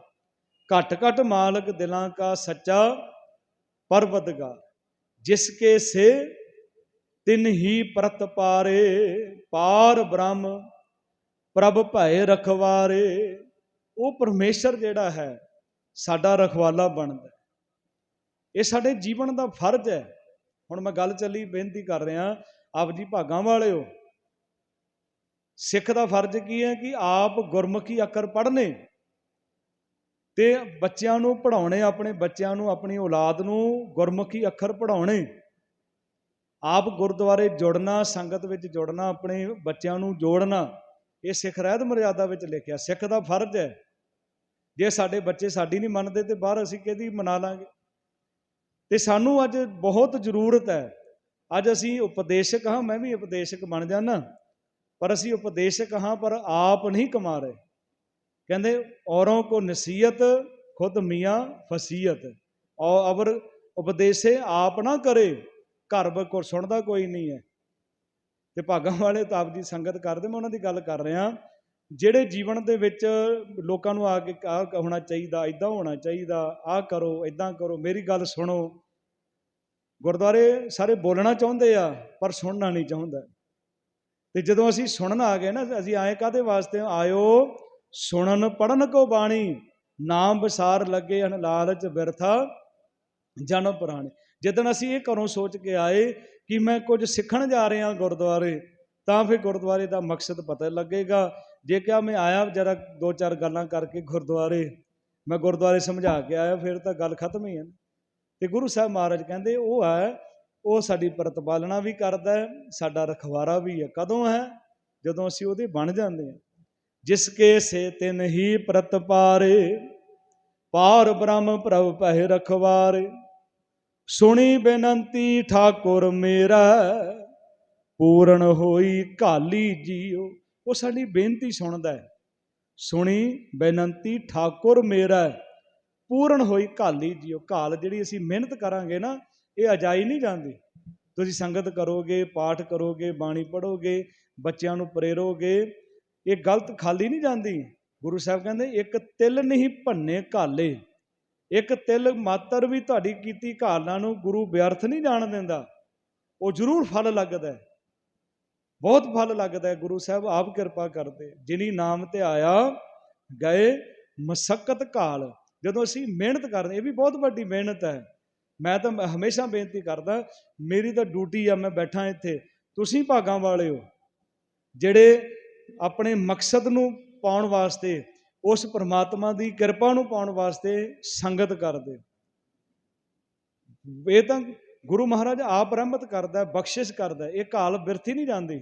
ਘਟ ਘਟ ਮਾਲਕ ਦਿਲਾਂ ਕਾ ਸੱਚਾ ਪਰਵਦਗਾ ਜਿਸ ਕੇ ਸੇ ਤਿਨ ਹੀ ਪ੍ਰਤ ਪਾਰੇ, ਪਾਰ ਬ੍ਰਹਮ ਪ੍ਰਭ ਭਏ ਰਖਵਾਰੇ। ਉਹ ਪਰਮੇਸ਼ਰ ਜਿਹੜਾ ਹੈ, ਸਾਡਾ ਰਖਵਾਲਾ ਬਣਦਾ ਇਹ ਸਾਡੇ ਜੀਵਨ ਦਾ ਫਰਜ਼ ਹੈ। ਹੁਣ ਮੈਂ ਗੱਲ ਚੱਲੀ, ਬੇਨਤੀ ਕਰ ਰਿਹਾ ਆਪ ਜੀ ਭਾਗਾਂ ਵਾਲਿਓ। ਸਿੱਖ ਦਾ ਫਰਜ਼ ਕੀ ਹੈ ਕਿ ਆਪ ਗੁਰਮੁਖੀ ਅੱਖਰ ਪੜ੍ਹਨੇ ਤੇ ਬੱਚਿਆਂ ਨੂੰ ਪੜ੍ਹਾਉਣੇ, ਆਪਣੇ ਬੱਚਿਆਂ ਨੂੰ, ਆਪਣੀ ਔਲਾਦ ਨੂੰ ਗੁਰਮੁਖੀ ਅੱਖਰ ਪੜ੍ਹਾਉਣੇ। ਆਪ ਗੁਰਦੁਆਰੇ ਜੁੜਨਾ, ਸੰਗਤ ਵਿੱਚ ਜੁੜਨਾ, ਆਪਣੇ ਬੱਚਿਆਂ ਨੂੰ ਜੋੜਨਾ, ਇਹ ਸਿੱਖ ਰਹਿਤ ਮਰਿਆਦਾ ਵਿੱਚ ਲਿਖਿਆ। ਸਿੱਖ ਦਾ ਫਰਜ਼ ਹੈ। ਜੇ ਸਾਡੇ ਬੱਚੇ ਸਾਡੀ ਨਹੀਂ ਮੰਨਦੇ ਤੇ ਬਾਹਰ ਅਸੀਂ ਕਿਹਦੀ ਮਨਾ ਲਾਂਗੇ? ਤੇ ਸਾਨੂੰ ਅੱਜ ਬਹੁਤ ਜ਼ਰੂਰਤ ਹੈ ਅੱਜ ਅਸੀਂ ਉਪਦੇਸ਼ਕ ਹਾਂ, ਮੈਂ ਵੀ ਉਪਦੇਸ਼ਕ ਬਣ ਜਾਣਾ ਪਰ ਅਸੀਂ ਉਪਦੇਸ਼ਕ ਹਾਂ, ਪਰ ਆਪ ਨਹੀਂ ਕਮਾ ਰਹੇ। ਕਹਿੰਦੇ, ਔਰੋਂ ਕੋ ਨਸੀਹਤ, ਖੁਦ ਮੀਆਂ ਫਸੀਅਤ। ਔਰ ਅਵਰ ਉਪਦੇਸੇ ਆਪ ਨਾ ਕਰੇ, ਘਰ ਬਕੋ ਸੁਣਦਾ ਕੋਈ ਨਹੀਂ ਹੈ। ਤੇ ਭਾਗਾਂ ਵਾਲੇ ਤਾਂ ਆਪ ਜੀ ਸੰਗਤ ਕਰਦੇ, ਮੈਂ ਉਹਨਾਂ ਦੀ ਗੱਲ ਕਰ ਰਿਹਾ। ਜਿਹੜੇ ਜੀਵਨ ਦੇ ਵਿੱਚ ਲੋਕਾਂ ਨੂੰ ਆ ਕੇ ਆਹ ਹੋਣਾ ਚਾਹੀਦਾ ਇਦਾਂ ਹੋਣਾ ਚਾਹੀਦਾ, ਆਹ ਕਰੋ ਇਦਾਂ ਕਰੋ, ਮੇਰੀ ਗੱਲ ਸੁਣੋ। ਗੁਰਦੁਆਰੇ ਸਾਰੇ ਬੋਲਣਾ ਚਾਹੁੰਦੇ ਆ, ਪਰ ਸੁਣਨਾ ਨਹੀਂ ਚਾਹੁੰਦਾ। ਤੇ ਜਦੋਂ ਅਸੀਂ ਸੁਣਨ ਆ ਗਏ ਨਾ, ਅਸੀਂ ਆਏ ਕਾਦੇ ਵਾਸਤੇ ਆਇਓ, ਸੁਣਨ ਪੜਨ ਕੋ ਬਾਣੀ, ਨਾਮ ਵਿਸਾਰ ਲੱਗੇ ਹਨ ਲਾਲਚ ਬਿਰਥਾ ਜਨਮ ਪੁਰਾਣੇ। ਜਦੋਂ ਅਸੀਂ ਇਹ ਘਰੋਂ ਸੋਚ ਕੇ ਆਏ ਕਿ ਮੈਂ ਕੁਝ ਸਿੱਖਣ ਜਾ ਰਿਹਾ ਗੁਰਦੁਆਰੇ, ਤਾਂ ਫਿਰ ਗੁਰਦੁਆਰੇ ਦਾ ਮਕਸਦ ਪਤਾ ਲੱਗੇਗਾ। ਜੇ ਕਿਹਾ ਮੈਂ ਆਇਆ ਜਰਾ ਦੋ ਚਾਰ ਗੱਲਾਂ ਕਰਕੇ ਗੁਰਦੁਆਰੇ, ਮੈਂ ਗੁਰਦੁਆਰੇ ਸਮਝਾ ਕੇ ਆਇਆ, ਫਿਰ ਤਾਂ ਗੱਲ ਖਤਮ ਹੀ ਹੈ ਤੇ ਗੁਰੂ ਸਾਹਿਬ ਮਹਾਰਾਜ ਕਹਿੰਦੇ, ਉਹ ਹੈ, ਉਹ ਸਾਡੀ ਪ੍ਰਤਪਾਲਣਾ ਵੀ ਕਰਦਾ ਹੈ, ਸਾਡਾ ਰਖਵਾਰਾ ਵੀ ਹੈ। ਕਦੋਂ ਹੈ? ਜਦੋਂ ਅਸੀਂ ਉਹਦੇ ਬਣ ਜਾਂਦੇ ਹਾਂ। ਜਿਸ ਕੇ ਸੇ ਤਿਨ ਹੀ ਪ੍ਰਤਪਾਰੇ ਪਾਰ ਬ੍ਰਹਮ ਪ੍ਰਭ ਪਹਿ ਰਖਵਾਰੇ। ਸੁਣੀ ਬੇਨੰਤੀ ਠਾਕੁਰ ਮੇਰਾ, ਪੂਰਨ ਹੋਈ ਕਾਲੀ ਜੀਓ। ਉਹ ਸਾਡੀ ਬੇਨਤੀ ਸੁਣਦਾ ਹੈ। ਸੁਣੀ ਬੇਨੰਤੀ ਠਾਕੁਰ ਮੇਰਾ। ਪੂਰਨ ਹੋਈ ਕਾਲੀ ਜੀਓ। ਕਾਲ ਜਿਹੜੀ ਅਸੀਂ ਮਿਹਨਤ ਕਰਾਂਗੇ ਨਾ, ਇਹ ਅਜਾਈ ਨਹੀਂ ਜਾਂਦੀ। ਤੁਸੀਂ ਸੰਗਤ ਕਰੋਗੇ, ਪਾਠ ਕਰੋਗੇ, ਬਾਣੀ ਪੜੋਗੇ ਬੱਚਿਆਂ ਨੂੰ ਪ੍ਰੇਰੋਗੇ, ਇਹ ਗਲਤ ਖਾਲੀ ਨਹੀਂ ਜਾਂਦੀ। ਗੁਰੂ ਸਾਹਿਬ ਕਹਿੰਦੇ, ਇੱਕ ਤਿਲ ਨਹੀਂ ਭੰਨੇ ਕਾਲੇ ਇੱਕ ਤਿਲ ਮਾਤਰ ਵੀ ਤੁਹਾਡੀ ਕੀਤੀ ਘਾਲਣਾ ਨੂੰ ਗੁਰੂ ਵਿਅਰਥ ਨਹੀਂ ਜਾਣ ਦਿੰਦਾ। ਉਹ ਜ਼ਰੂਰ ਫਲ ਲੱਗਦਾ ਬਹੁਤ ਫਲ ਲੱਗਦਾ ਗੁਰੂ ਸਾਹਿਬ ਆਪ ਕਿਰਪਾ ਕਰਦੇ। ਜਿਨੀ ਨਾਮ ਤੇ ਆਇਆ, ਗਏ ਮਸਕਤ ਕਾਲ ਜਦੋਂ ਅਸੀਂ ਮਿਹਨਤ ਕਰਦੇ, ਇਹ ਵੀ ਬਹੁਤ ਵੱਡੀ ਮਿਹਨਤ ਹੈ। ਮੈਂ ਤਾਂ ਹਮੇਸ਼ਾ ਬੇਨਤੀ ਕਰਦਾ, ਮੇਰੀ ਤਾਂ ਡਿਊਟੀ ਆ, ਮੈਂ ਬੈਠਾ ਇੱਥੇ। ਤੁਸੀਂ ਭਾਗਾਂ ਵਾਲੇ ਹੋ। ਜਿਹੜੇ ਆਪਣੇ ਮਕਸਦ ਨੂੰ ਪਾਉਣ ਵਾਸਤੇ, ਉਸ ਪਰਮਾਤਮਾ ਦੀ ਕਿਰਪਾ ਨੂੰ ਪਾਉਣ ਵਾਸਤੇ ਸੰਗਤ ਕਰਦੇ। ਇਹ ਤਾਂ ਗੁਰੂ ਮਹਾਰਾਜ ਆਪ ਰਹਿਮਤ ਕਰਦਾ, ਬਖਸ਼ਿਸ਼ ਕਰਦਾ, ਇਹ ਘਾਲ ਬਿਰਥੀ ਨਹੀਂ ਜਾਂਦੀ।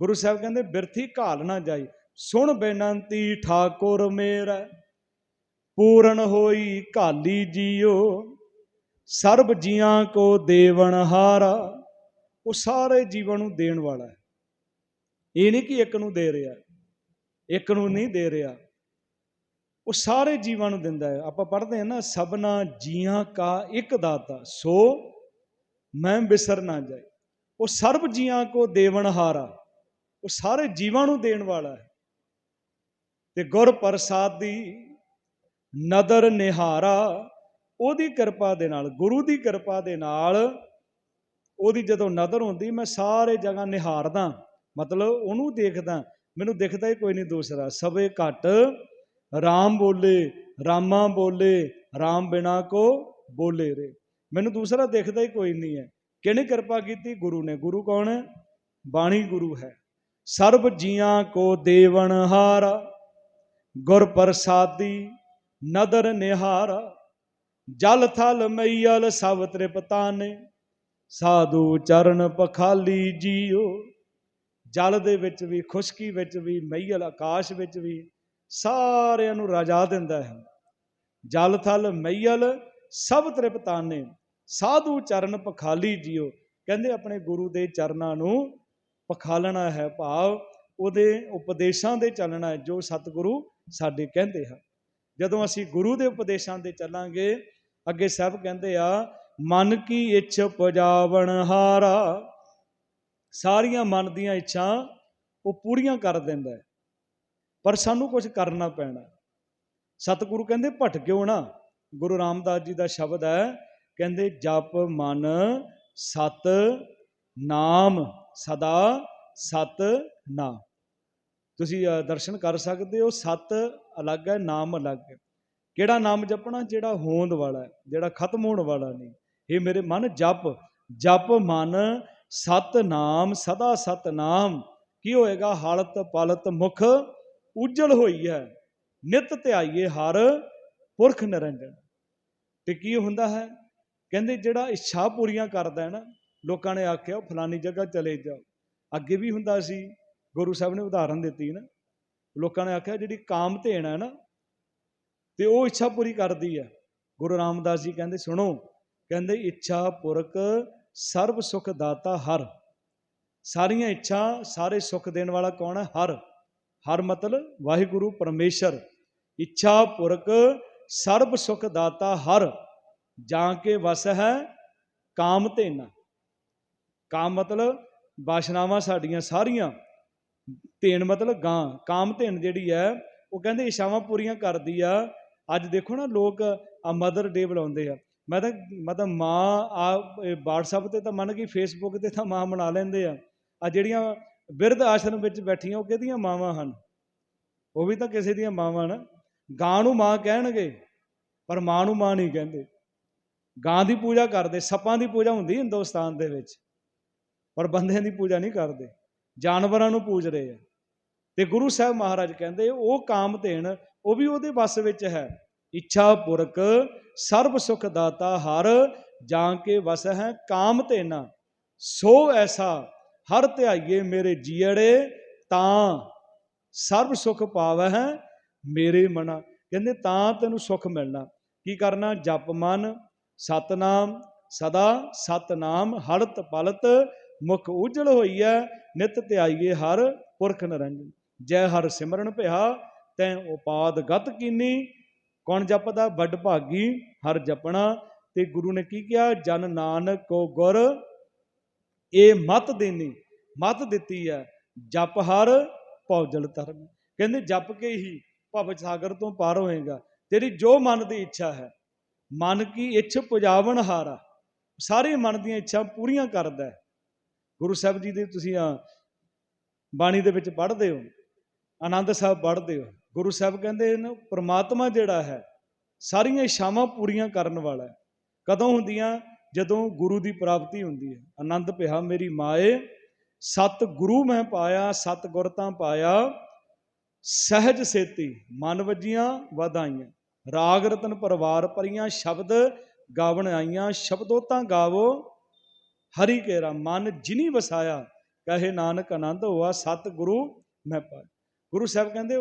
ਗੁਰੂ ਸਾਹਿਬ ਕਹਿੰਦੇ, ਬਿਰਥੀ ਘਾਲ ਨਾ ਜਾਈ। ਸੁਣ ਬੇਨੰਤੀ, ਠਾਕੁਰ ਮੇਰਾ। ਪੂਰਨ ਹੋਈ ਘਾਲੀ ਜੀਓ। ਸਰਬ ਜੀਆਂ ਕੋ ਦੇਵਨ ਹਾਰਾ, ਉਹ ਸਾਰੇ ਜੀਵਾਂ ਨੂੰ ਦੇਣ ਵਾਲਾ ਹੈ। ਇਹ ਨਹੀਂ ਕਿ ਇੱਕ ਨੂੰ ਦੇ ਰਿਹਾ, ਇੱਕ ਨੂੰ ਨਹੀਂ ਦੇ ਰਿਹਾ। ਉਹ ਸਾਰੇ ਜੀਵਾਂ ਨੂੰ ਦਿੰਦਾ ਹੈ। ਆਪਾਂ ਪੜ੍ਹਦੇ ਹਾਂ ਨਾ, ਸਭਨਾ ਜੀਆਂ ਕਾ ਇੱਕ ਦਾਤਾ, ਸੋ ਮੈਂ ਬਿਸਰ ਨਾ ਜਾਏ। ਉਹ ਸਰਬ ਜੀਆਂ ਕੋ ਦੇਵਨ ਹਾਰਾ, ਉਹ ਸਾਰੇ ਜੀਵਾਂ ਨੂੰ ਦੇਣ ਵਾਲਾ ਹੈ। ਤੇ ਗੁਰ ਪ੍ਰਸਾਦ ਦੀ ਨਦਰ ਨਿਹਾਰਾ, ਉਹਦੀ ਕਿਰਪਾ ਦੇ ਨਾਲ, ਗੁਰੂ ਦੀ ਕਿਰਪਾ ਦੇ ਨਾਲ ਉਹਦੀ ਜਦੋਂ ਨਦਰ ਹੁੰਦੀ, ਮੈਂ ਸਾਰੇ ਜਗ੍ਹਾ ਨਿਹਾਰਦਾ, ਮਤਲਬ ਉਹਨੂੰ ਦੇਖਦਾ, ਮੈਨੂੰ ਦਿਖਦਾ ਹੀ ਕੋਈ ਨਹੀਂ ਦੂਸਰਾ ਸਵੇ ਘਟ RAM ਬੋਲੇ, ਰਾਮਾ ਬੋਲੇ RAM ਬਿਨਾ ਕੋ ਬੋਲੇ ਰੇ। ਮੈਨੂੰ ਦੂਸਰਾ ਦਿਖਦਾ ਹੀ ਕੋਈ ਨਹੀਂ ਹੈ। ਕਿਹਨੇ ਕਿਰਪਾ ਕੀਤੀ? ਗੁਰੂ ਨੇ। ਗੁਰੂ ਕੌਣ ਹੈ? ਬਾਣੀ ਗੁਰੂ ਹੈ। ਸਰਬ ਜੀਆਂ ਕੋ ਦੇਵਨ ਹਾਰਾ ਗੁਰ ਪ੍ਰਸਾਦੀ ਨਦਰ ਨਿਹਾਰਾ, ਜਲ ਥਲ ਮਈਲ ਸਭ ਤ੍ਰਿਪਤਾਨੇ, ਸਾਧੂ ਚਰਨ ਪਖਾਲੀ ਜੀਓ। ਜਲ ਦੇ ਵਿੱਚ ਵੀ, ਖੁਸ਼ਕੀ ਵਿੱਚ ਵੀ ਮਈਲ ਆਕਾਸ਼ ਵਿੱਚ ਵੀ ਸਾਰਿਆਂ ਨੂੰ ਰਜਾ ਦਿੰਦਾ ਹੈ। ਜਲ ਥਲ ਮਈਲ ਸਭ ਤ੍ਰਿਪਤਾਨੇ, ਸਾਧੂ ਚਰਨ ਪਖਾਲੀ ਜੀਓ। ਕਹਿੰਦੇ ਆਪਣੇ ਗੁਰੂ ਦੇ ਚਰਨਾਂ ਨੂੰ ਪਖਾਲਣਾ ਹੈ ਭਾਵ, ਉਹਦੇ ਉਪਦੇਸ਼ਾਂ ਦੇ ਚੱਲਣਾ ਹੈ ਜੋ ਸਤਿਗੁਰੂ ਸਾਡੇ ਕਹਿੰਦੇ ਹਨ। ਜਦੋਂ ਅਸੀਂ ਗੁਰੂ ਦੇ ਉਪਦੇਸ਼ਾਂ ਤੇ ਚੱਲਾਂਗੇ, ਅੱਗੇ ਸਭ ਕਹਿੰਦੇ ਆ, ਮਨ ਕੀ ਇੱਛ ਪੁਜਾਵਣ ਹਾਰਾ। ਸਾਰੀਆਂ ਮਨ ਦੀਆਂ ਇੱਛਾਂ ਉਹ ਪੂਰੀਆਂ ਕਰ ਦਿੰਦਾ ਹੈ। ਪਰ ਸਾਨੂੰ ਕੁਝ ਕਰਨਾ ਪੈਣਾ ਸਤਿਗੁਰੂ ਕਹਿੰਦੇ ਭਟਕਿਓ ਨਾ? ਗੁਰੂ ਰਾਮਦਾਸ ਜੀ ਦਾ ਸ਼ਬਦ ਹੈ, ਕਹਿੰਦੇ, ਜਪ ਮਨ ਸਤ ਨਾਮ, ਸਦਾ ਸਤ ਨਾਮ। ਤੁਸੀਂ ਦਰਸ਼ਨ ਕਰ ਸਕਦੇ ਹੋ। ਸੱਤ ਅਲੱਗ ਹੈ, ਨਾਮ ਅਲੱਗ ਹੈ। ਕਿਹੜਾ ਨਾਮ ਜਪਣਾ? ਜਿਹੜਾ ਹੋਂਦ ਵਾਲਾ ਹੈ, ਜਿਹੜਾ ਖਤਮ ਹੋਣ ਵਾਲਾ ਨਹੀਂ। ਇਹ ਮੇਰੇ ਮਨ, ਜਪ। ਜਪ ਮਨ, ਸਤ ਨਾਮ, ਸਦਾ ਸਤ ਨਾਮ। ਕੀ ਹੋਏਗਾ? ਹਾਲਤ ਪਾਲਤ ਮੁਖ ਉਜਲ ਹੋਈ ਹੈ। ਨਿਤ ਧਿਆਈਏ ਹਰ ਪੁਰਖ ਨਿਰੰਜਨ। ਤੇ ਕੀ ਹੁੰਦਾ ਹੈ? ਕਹਿੰਦੇ ਜਿਹੜਾ ਇੱਛਾ ਪੂਰੀਆਂ ਕਰਦਾ ਹੈ ਨਾ, ਲੋਕਾਂ ਨੇ ਆਖਿਆ, ਉਹ ਫਲਾਨੀ ਜਗ੍ਹਾ ਚਲੇ ਜਾਓ। ਅੱਗੇ ਵੀ ਹੁੰਦਾ ਸੀ ਗੁਰੂ ਸਾਹਿਬ ਨੇ ਉਦਾਹਰਨ ਦਿੱਤੀ ਨਾ। ਲੋਕਾਂ ਨੇ ਆਖਿਆ, ਜਿਹੜੀ ਕਾਮ ਧੇਣ ਹੈ ਨਾ, ਤੇ ਉਹ ਇੱਛਾ ਪੂਰੀ ਕਰਦੀ ਹੈ। ਗੁਰੂ ਰਾਮਦਾਸ ਜੀ ਕਹਿੰਦੇ, ਸੁਣੋ, ਕਹਿੰਦੇ, ਇੱਛਾ ਪੁਰਖ ਸਰਬ ਸੁਖ ਦਾਤਾ ਹਰ। ਸਾਰੀਆਂ ਇੱਛਾ ਸਾਰੇ ਸੁਖ ਦੇਣ ਵਾਲਾ ਕੌਣ ਹੈ? ਹਰ। ਹਰ ਮਤਲਬ ਵਾਹਿਗੁਰੂ ਪਰਮੇਸ਼ਰ। ਇੱਛਾ ਪੁਰਖ ਸਰਬ ਸੁਖ ਦਾਤਾ ਹਰ। ਜਾਂ ਕੇ ਵਸ ਹੈ ਕਾਮ ਧੇਨਾ। ਕਾਮ ਮਤਲਬ ਵਾਸ਼ਨਾਵਾਂ ਸਾਡੀਆਂ ਸਾਰੀਆਂ। ਧੇਨ ਮਤਲਬ ਗਾਂ, ਕਾਮ ਧੇਨ ਜਿਹੜੀ ਹੈ, ਉਹ ਕਹਿੰਦੇ ਇਸ਼ਾਵਾਂ ਪੂਰੀਆਂ ਕਰਦੀ ਆ। ਅੱਜ ਦੇਖੋ ਨਾ ਲੋਕ ਆ ਮਦਰ ਡੇ ਬੁਲਾਉਂਦੇ ਆ। ਮੈਂ ਤਾਂ ਮੈਂ ਤਾਂ ਮਾਂ ਆ WhatsApp ਤੇ ਤਾਂ ਮੰਨ ਗਈ ਫੇਸਬੁੱਕ ਤੇ ਤਾਂ ਮਾਂ ਮਨਾ ਲੈਂਦੇ ਆ। ਆ ਜਿਹੜੀਆਂ ਬਿਰਧ ਆਸ਼ਰਮ ਵਿੱਚ ਬੈਠੀਆਂ, ਉਹ ਕਿਹਦੀਆਂ ਮਾਵਾਂ ਹਨ? ਉਹ ਵੀ ਤਾਂ ਕਿਸੇ ਦੀਆਂ ਮਾਵਾਂ ਨਾ। ਗਾਂ ਨੂੰ ਮਾਂ ਕਹਿਣਗੇ, ਪਰ ਮਾਂ ਨੂੰ ਮਾਂ ਨਹੀਂ ਕਹਿੰਦੇ। ਗਾਂ ਦੀ ਪੂਜਾ ਕਰਦੇ, ਸੱਪਾਂ ਦੀ ਪੂਜਾ ਹੁੰਦੀ ਹਿੰਦੁਸਤਾਨ ਦੇ ਵਿੱਚ, ਪਰ ਬੰਦਿਆਂ ਦੀ ਪੂਜਾ ਨਹੀਂ ਕਰਦੇ। ਜਾਨਵਰਾਂ ਨੂੰ ਪੂਜ ਰਹੇ ਆ। ਤੇ ਗੁਰੂ ਸਾਹਿਬ ਮਹਾਰਾਜ ਕਹਿੰਦੇ, ਉਹ ਕਾਮ ਧੇਣ, ਉਹ ਵੀ ਉਹਦੇ ਵੱਸ ਵਿੱਚ ਹੈ। ਇੱਛਾ ਪੁਰਖ, ਸਰਬ ਸੁਖ ਦਾਤਾ ਹਰ ਜਾਂ ਕੇ ਵਸ ਹੈ ਕਾਮ ਧੇਨਾ। ਸੋ ਐਸਾ, ਹਰ ਧਿਆਈਏ ਮੇਰੇ ਜੀੜੇ ਤਾਂ ਸਰਬ ਸੁਖ ਪਾਵੈ ਹੈ ਮੇਰੇ ਮਨਾ। ਕਹਿੰਦੇ, ਤਾਂ ਤੈਨੂੰ ਸੁਖ ਮਿਲਣਾ। ਕੀ ਕਰਨਾ? ਜਪ ਮਨ, ਸਤਨਾਮ, ਸਦਾ ਸਤਨਾਮ ਹਲਤ ਪਲਤ ਮੁਖ ਉਜਲ ਹੋਈ ਹੈ ਨਿਤ ਧਿਆਈਏ ਹਰ ਪੁਰਖ ਨਿਰੰਜਨ ਜੈ ਹਰ ਸਿਮਰਨ ਭਿਆ, ਤੈ ਉਪਾਦ ਗਤ ਕੀਨੀ। ਕੌਣ ਜਪਦਾ? ਵੱਡ ਭਾਗੀ, ਹਰ ਜਪਣਾ। ਤੇ ਗੁਰੂ ਨੇ ਕੀ ਕਿਹਾ? ਜਨ ਨਾਨਕ ਕੋ ਗੁਰ ਇਹ ਮਤ ਦੇਨੀ। ਮਤ ਦਿੱਤੀ ਹੈ ਜਪ ਹਰ ਭੌਜਲ ਧਰਮ। ਕਹਿੰਦੇ, ਜਪ ਕੇ ਹੀ ਭਵ ਸਾਗਰ ਤੋਂ ਪਾਰ ਹੋਏਗਾ। ਤੇਰੀ ਜੋ ਮਨ ਦੀ ਇੱਛਾ ਹੈ, ਮਨ ਕੀ ਇੱਛ ਪੁਜਾਵਣ ਹਾਰਾ। ਸਾਰੇ ਮਨ ਦੀਆਂ ਇੱਛਾ ਪੂਰੀਆਂ ਕਰਦਾ ਹੈ। ਗੁਰੂ ਸਾਹਿਬ ਜੀ ਦੇ ਤੁਸੀਂ ਆ ਬਾਣੀ ਦੇ ਵਿੱਚ ਪੜ੍ਹਦੇ ਹੋ, ਆਨੰਦ ਸਾਹਿਬ ਪੜ੍ਹਦੇ ਹੋ, ਗੁਰੂ ਸਾਹਿਬ ਕਹਿੰਦੇ ਨੇ ਪ੍ਰਮਾਤਮਾ ਜਿਹੜਾ ਹੈ, ਸਾਰੀਆਂ ਇੱਛਾਵਾਂ ਪੂਰੀਆਂ ਕਰਨ ਵਾਲਾ ਹੈ। ਕਦੋਂ ਹੁੰਦੀਆਂ? ਜਦੋਂ ਗੁਰੂ ਦੀ ਪ੍ਰਾਪਤੀ ਹੁੰਦੀ ਹੈ। ਆਨੰਦ ਪਿਆ, ਮੇਰੀ ਮਾਏ ਸਤ ਗੁਰੂ ਮੈਂ ਪਾਇਆ ਸਤ ਗੁਰ ਤਾਂ ਪਾਇਆ, ਸਹਿਜ ਸੇਤੀ, ਮਨ ਵਜੀਆਂ ਵਧਾਈਆਂ ਰਾਗ ਰਤਨ ਪਰਿਵਾਰ ਪਰੀਆਂ ਸ਼ਬਦ ਗਾਵਣ ਆਈਆਂ ਸ਼ਬਦੋ ਤਾਂ ਗਾਵੋ ਹਰੀ ਕੇਰਾ ਮਨ ਜਿਨੀ ਵਸਾਇਆ, ਕਹੇ ਨਾਨਕ ਆਨੰਦ ਹੋਆ ਸਤ ਗੁਰੂ ਮੈਂ ਪਾਇਆ। ਗੁਰੂ ਸਾਹਿਬ ਕਹਿੰਦੇ,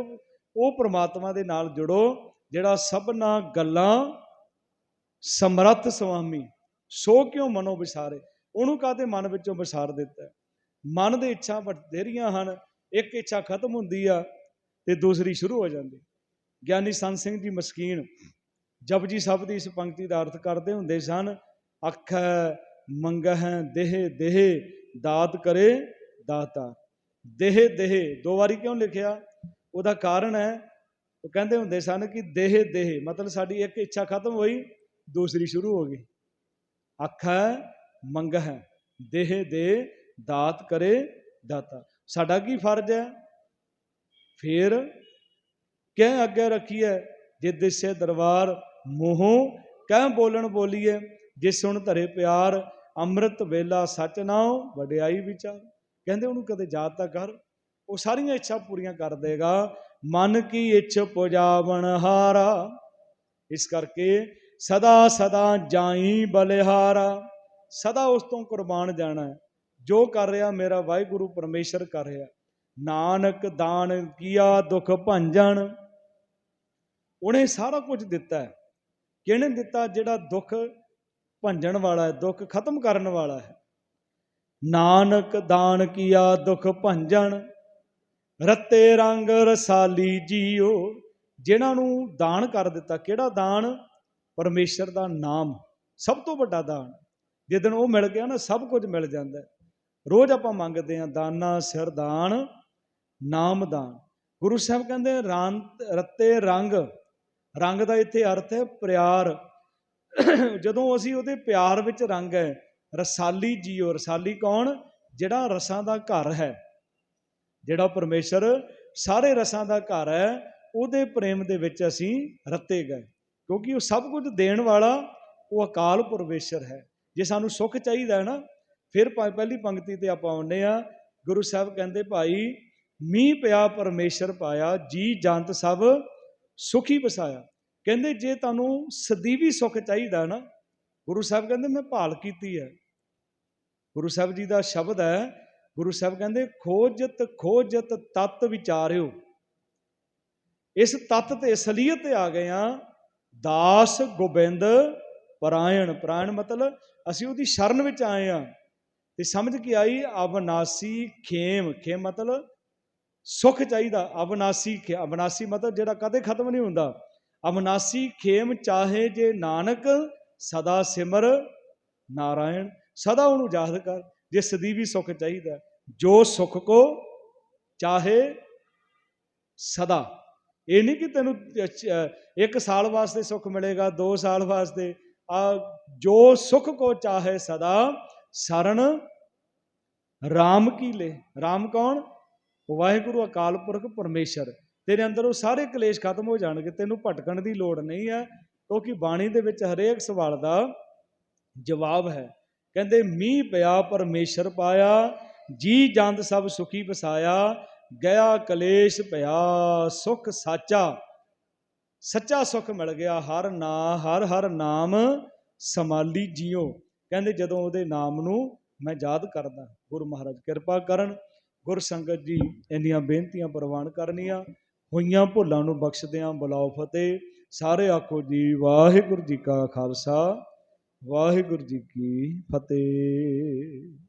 ਉਹ ਪ੍ਰਮਾਤਮਾ ਦੇ ਨਾਲ ਜੁੜੋ, ਜਿਹੜਾ ਸਭਨਾ ਗੱਲਾਂ ਸਮਰੱਥ ਸੁਆਮੀ ਸੋ ਕਿਉ ਮਨੋ ਵਿਸਾਰੇ? ਉਹਨੂੰ ਕਾਹਦੇ ਮਨ ਵਿੱਚੋਂ ਵਿਸਾਰ ਦਿੱਤਾ? ਮਨ ਦੇ ਇੱਛਾ ਬਥੇਰੀਆਂ ਹਨ, ਇੱਕ ਇੱਛਾ ਖਤਮ ਹੁੰਦੀ ਆ ਤੇ ਦੂਸਰੀ ਸ਼ੁਰੂ ਹੋ ਜਾਂਦੀ। ਗਿਆਨੀ ਸੰਤ ਸਿੰਘ ਜੀ ਮਸਕੀਨ, ਜਪਜੀ ਸਾਹਿਬ ਦੀ ਇਸ ਪੰਕਤੀ ਦਾ ਅਰਥ ਕਰਦੇ ਹੁੰਦੇ ਸਨ, ਅੱਖ ਮੰਗਹਿ ਦੇਹ ਦੇਹ, ਦਾਤ ਕਰੇ ਦਾਤਾ। ਦੇਹ ਦੇਹ, ਦੋ ਵਾਰੀ ਕਿਉਂ ਲਿਖਿਆ? ਉਹਦਾ ਕਾਰਨ ਹੈ, ਉਹ ਕਹਿੰਦੇ ਹੁੰਦੇ ਸਨ ਕਿ ਦੇਹ ਦੇਹ, ਮਤਲਬ ਸਾਡੀ ਇੱਕ ਇੱਛਾ ਖਤਮ ਹੋਈ, ਦੂਸਰੀ ਸ਼ੁਰੂ ਹੋ ਗਈ। ਅੱਖ ਮੰਗਹਿ ਦੇਹ ਦੇ, ਦਾਤ ਕਰੇ ਦਾਤਾ। ਸਾਡਾ ਕੀ ਫਰਜ਼ ਹੈ? ਫੇਰ ਕਹਿ ਅੱਗੇ ਰੱਖੀਏ ਜੇ ਦਿਸੇ ਦਰਬਾਰ ਮੋਹੋਂ ਕਹਿ ਬੋਲਣ ਬੋਲੀਏ? ਜਿਸ ਸੁਣ ਧਰੇ ਪਿਆਰ, ਅੰਮ੍ਰਿਤ ਵੇਲਾ ਸਚ ਨਾਉ, ਵਡਿਆਈ ਵਿਚਾਰ। ਕਹਿੰਦੇ ਉਹਨੂੰ ਕਦੇ ਯਾਦ ਤਾਂ ਕਰ, ਉਹ ਸਾਰੀਆਂ ਇੱਛਾ ਪੂਰੀਆਂ ਕਰ ਦੇਗਾ। ਮਨ ਕੀ ਇੱਛ ਪੁਜਾਵਣ ਹਾਰਾ, ਇਸ ਕਰਕੇ ਸਦਾ ਸਦਾ ਜਾਈ ਬਲਿਹਾਰਾ। ਸਦਾ ਉਸ ਤੋਂ ਕੁਰਬਾਨ ਜਾਣਾ ਹੈ। ਜੋ ਕਰ ਰਿਹਾ ਮੇਰਾ ਵਾਹਿਗੁਰੂ ਪਰਮੇਸ਼ਰ ਕਰ ਰਿਹਾ। ਨਾਨਕ ਦਾਨ ਕੀਆ ਦੁਖ ਭੰਜਨ। ਉਹਨੇ ਸਾਰਾ ਕੁਝ ਦਿੱਤਾ ਹੈ। ਕਿਹਨੇ ਦਿੱਤਾ ਜਿਹੜਾ ਦੁੱਖ ਭੰਜਣ ਵਾਲਾ ਹੈ, ਦੁੱਖ ਖਤਮ ਕਰਨ ਵਾਲਾ ਹੈ। ਨਾਨਕ ਦਾਨ ਕੀਆ ਦੁਖ ਭੰਜਨ ਰੱਤੇ ਰੰਗ ਰਸਾਲੀ ਜੀਓ। ਜਿਨ੍ਹਾਂ ਨੂੰ ਦਾਨ ਕਰ ਦਿੱਤਾ, ਕਿਹੜਾ ਦਾਨ? ਪਰਮੇਸ਼ਰ ਦਾ ਨਾਮ, ਸਭ ਤੋਂ ਵੱਡਾ ਦਾਨ। ਜਿੱਦਣ ਉਹ ਮਿਲ ਗਿਆ ਨਾ, ਸਭ ਕੁਝ ਮਿਲ ਜਾਂਦਾ ਰੋਜ਼ ਆਪਾਂ ਮੰਗਦੇ ਹਾਂ, ਦਾਨਾ, ਸਿਰ ਦਾਨ, ਨਾਮ ਦਾਨ। ਗੁਰੂ ਸਾਹਿਬ ਕਹਿੰਦੇ ਰਾਂ- ਰੱਤੇ ਰੰਗ। ਰੰਗ ਦਾ ਇੱਥੇ ਅਰਥ ਹੈ, ਪਿਆਰ। ਜਦੋਂ ਅਸੀਂ ਉਹਦੇ ਪਿਆਰ ਵਿੱਚ ਰੰਗ ਹੈ, ਰਸਾਲੀ ਜੀਓ, ਰਸਾਲੀ ਕੌਣ? ਜਿਹੜਾ ਰਸਾਂ ਦਾ ਘਰ ਹੈ। ਜਿਹੜਾ ਪਰਮੇਸ਼ਰ ਸਾਰੇ ਰਸਾਂ ਦਾ ਘਰ ਹੈ, ਉਹਦੇ ਪ੍ਰੇਮ ਦੇ ਵਿੱਚ ਅਸੀਂ ਰੱਤੇ ਗਏ। ਕਿਉਂਕਿ ਉਹ ਸਭ ਕੁਝ ਦੇਣ ਵਾਲਾ, ਉਹ ਅਕਾਲ ਪਰਮੇਸ਼ਰ ਹੈ। ਜੇ ਸਾਨੂੰ ਸੁੱਖ ਚਾਹੀਦਾ ਹੈ ਨਾ, ਫਿਰ ਪਹਿਲੀ ਪੰਕਤੀ ਤੇ ਆਪਾਂ ਆਉਂਦੇ ਆ ਗੁਰੂ ਸਾਹਿਬ ਕਹਿੰਦੇ, ਭਾਈ, ਮੀਂਹ ਪਿਆ, ਪਰਮੇਸ਼ਰ ਪਾਇਆ, ਜੀ ਜੰਤ ਸਭ ਸੁਖੀ ਵਸਾਇਆ ਕਹਿੰਦੇ ਜੇ ਤੁਹਾਨੂੰ ਸਦੀਵੀ ਸੁੱਖ ਚਾਹੀਦਾ ਨਾ, ਗੁਰੂ ਸਾਹਿਬ ਕਹਿੰਦੇ ਮੈਂ ਭਾਲ ਕੀਤੀ ਹੈ। ਗੁਰੂ ਸਾਹਿਬ ਜੀ ਦਾ ਸ਼ਬਦ ਹੈ, ਗੁਰੂ ਸਾਹਿਬ ਕਹਿੰਦੇ, ਖੋਜਤ ਖੋਜਤ ਤਤ ਵਿਚਾਰਿਓ। ਇਸ ਤਤ ਤੇ ਅਸਲੀਅਤ ਤੇ ਆ ਗਏ ਆ ਦਾਸ ਗੋਬਿੰਦ ਪਰਾਇਣ। ਪਰਾਇਣ ਮਤਲਬ ਅਸੀਂ ਉਹਦੀ ਸ਼ਰਨ ਵਿੱਚ ਆਏ ਆ ਤੇ ਸਮਝ ਕੇ ਆਈ, ਅਵਨਾਸੀ ਖੇਮ। ਖੇਮ ਮਤਲਬ ਸੁੱਖ ਚਾਹੀਦਾ। ਅਵਨਾਸੀ ਖੇ ਅਬਨਾਸੀ ਮਤਲਬ ਜਿਹੜਾ ਕਦੇ ਖਤਮ ਨਹੀਂ ਹੁੰਦਾ। ਅਮਨਾਸੀ ਖੇਮ ਚਾਹੇ ਜੇ ਨਾਨਕ, ਸਦਾ ਸਿਮਰ ਨਾਰਾਇਣ। ਸਦਾ ਉਹਨੂੰ ਯਾਦ ਕਰ, ਜੇ ਸਦੀਵੀ ਸੁੱਖ ਚਾਹੀਦਾ। ਜੋ ਸੁੱਖ ਕੋ ਚਾਹੇ ਸਦਾ। ਇਹ ਨਹੀਂ ਕਿ ਤੈਨੂੰ ਇੱਕ ਸਾਲ ਵਾਸਤੇ ਸੁੱਖ ਮਿਲੇਗਾ 2 ਸਾਲ ਵਾਸਤੇ। ਆ ਜੋ ਸੁੱਖ ਕੋ ਚਾਹੇ ਸਦਾ ਸਰਣ RAM ਕੀ ਲੈ। RAM ਕੌਣ? ਵਾਹਿਗੁਰੂ ਅਕਾਲ ਪੁਰਖ ਪਰਮੇਸ਼ਰ। ਤੇਰੇ ਅੰਦਰ ਉਹ ਸਾਰੇ ਕਲੇਸ਼ ਖਤਮ ਹੋ ਜਾਣਗੇ, ਤੈਨੂੰ ਭਟਕਣ ਦੀ ਲੋੜ ਨਹੀਂ ਹੈ, ਕਿਉਂਕਿ ਬਾਣੀ ਦੇ ਵਿੱਚ ਹਰੇਕ ਸਵਾਲ ਦਾ ਜਵਾਬ ਹੈ। ਕਹਿੰਦੇ, ਮੀਂਹ ਪਿਆ, ਪਰਮੇਸ਼ਰ ਪਾਇਆ, ਜੀ ਜੰਦ ਸਭ ਸੁਖੀ ਵਸਾਇਆ, ਗਿਆ ਕਲੇਸ਼ ਪਿਆ, ਸੁਖ ਸਾਚਾ। ਸੱਚਾ ਸੁਖ ਮਿਲ ਗਿਆ, ਹਰ ਨਾ, ਹਰ ਹਰ ਨਾਮ ਸਮਾਲੀ ਜਿਉ ਕਹਿੰਦੇ, ਜਦੋਂ ਉਹਦੇ ਨਾਮ ਨੂੰ ਮੈਂ ਯਾਦ ਕਰਦਾ, ਗੁਰੂ ਮਹਾਰਾਜ ਕਿਰਪਾ ਕਰਨ, ਗੁਰ ਸੰਗਤ ਜੀ ਇੰਨੀਆਂ ਬੇਨਤੀਆਂ ਪ੍ਰਵਾਨ ਕਰਨੀਆਂ ਹੋਈਆਂ ਭੁੱਲਾਂ ਨੂੰ ਬਖਸ਼ਦਿਆਂ ਬੁਲਾਓ ਫਤਿਹ। ਸਾਰੇ ਆਖੋ ਜੀ, ਵਾਹਿਗੁਰੂ ਜੀ ਕਾ ਖਾਲਸਾ, ਵਾਹਿਗੁਰੂ ਜੀ ਕੀ ਫਤਿਹ।